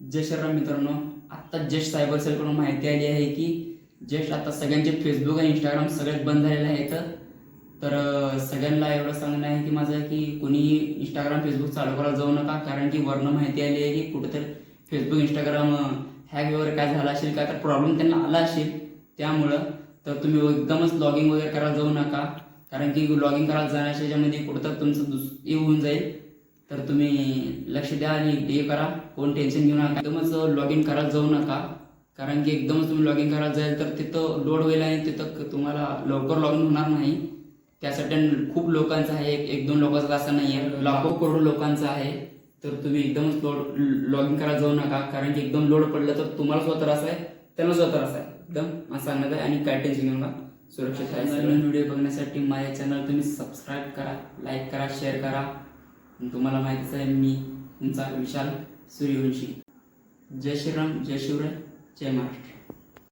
जय श्रीराम मित्रांनो आत्ता just cyber सेलकडून माहिती आली आहे की जस्ट आता सगळ्यांचे फेसबुक आणि इंस्टाग्राम सगळ्यात बंद झालेले आहेत. तर सगळ्यांना एवढं सांगणं आहे की माझं की कोणी इंस्टाग्राम फेसबुक चालू करायला जाऊ नका कारण की वरनं माहिती आली आहे की कुठेतरी फेसबुक इंस्टाग्राम हॅक वगैरे काय झाला असेल काय तर प्रॉब्लेम त्यांना आला असेल त्यामुळं तर तुम्ही एकदमच लॉगिंग वगैरे करायला जाऊ नका. कारण की लॉगिंग करायला जाण्याच्या याच्यामध्ये कुठं तुमचं दुस होऊन जाईल. तर तुम्ही लक्ष द्या आणि हे करा. कोण टेन्शन घेऊ नका. एकदमच लॉग इन करायला जाऊ नका. कारण की एकदमच तुम्ही लॉग इन करायला जाईल तर तिथं लोड होईल आणि तिथं तुम्हाला लवकर लॉग इन होणार नाही. त्यासाठी खूप लोकांचं आहे. एक एक दोन लोकांचं असं नाही आहे लाखो करोड लोकांचं आहे. तर तुम्ही एकदमच लोड लॉग इन करायला जाऊ नका. कारण की एकदम लोड पडलं तर तुम्हाला स्वतः त्रास आहे. त्यांना स्वतः त्रास आहे. एकदम असं सांगण्यात आहे. आणि काय टेन्शन घेऊ नका. सुरक्षित आहे नवीन व्हिडिओ बघण्यासाठी माझ्या चॅनल तुम्ही सबस्क्राईब करा लाईक करा शेअर करा. तुम्हाला माहितीच आहे मी तुमचा विशाल सूर्यवंशी. जय श्रीराम जय शिवराय जय महाराष्ट्र.